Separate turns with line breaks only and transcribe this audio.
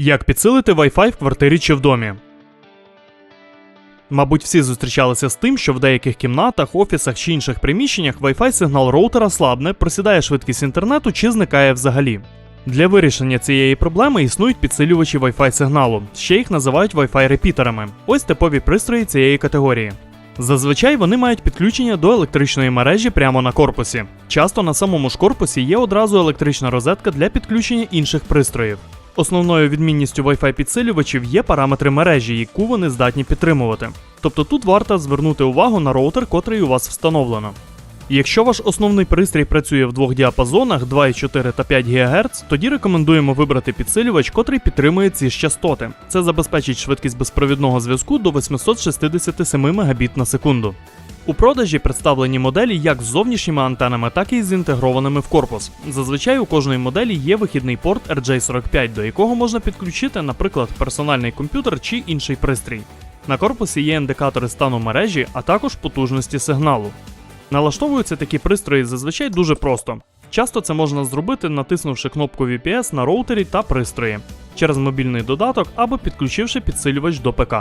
Як підсилити Wi-Fi в квартирі чи в домі? Мабуть, всі зустрічалися з тим, що в деяких кімнатах, офісах чи інших приміщеннях Wi-Fi сигнал роутера слабне, просідає швидкість інтернету чи зникає взагалі. Для вирішення цієї проблеми існують підсилювачі Wi-Fi сигналу, ще їх називають Wi-Fi репітерами. Ось типові пристрої цієї категорії. Зазвичай вони мають підключення до електричної мережі прямо на корпусі. Часто на самому ж корпусі є одразу електрична розетка для підключення інших пристроїв. Основною відмінністю Wi-Fi підсилювачів є параметри мережі, яку вони здатні підтримувати. Тобто тут варто звернути увагу на роутер, котрий у вас встановлено. Якщо ваш основний пристрій працює в двох діапазонах 2,4 та 5 ГГц, тоді рекомендуємо вибрати підсилювач, котрий підтримує ці частоти. Це забезпечить швидкість безпровідного зв'язку до 867 Мбіт на секунду. У продажі представлені моделі як з зовнішніми антенами, так і з інтегрованими в корпус. Зазвичай у кожної моделі є вихідний порт RJ45, до якого можна підключити, наприклад, персональний комп'ютер чи інший пристрій. На корпусі є індикатори стану мережі, а також потужності сигналу. Налаштовуються такі пристрої зазвичай дуже просто. Часто це можна зробити, натиснувши кнопку VPS на роутері та пристрої через мобільний додаток або підключивши підсилювач до ПК.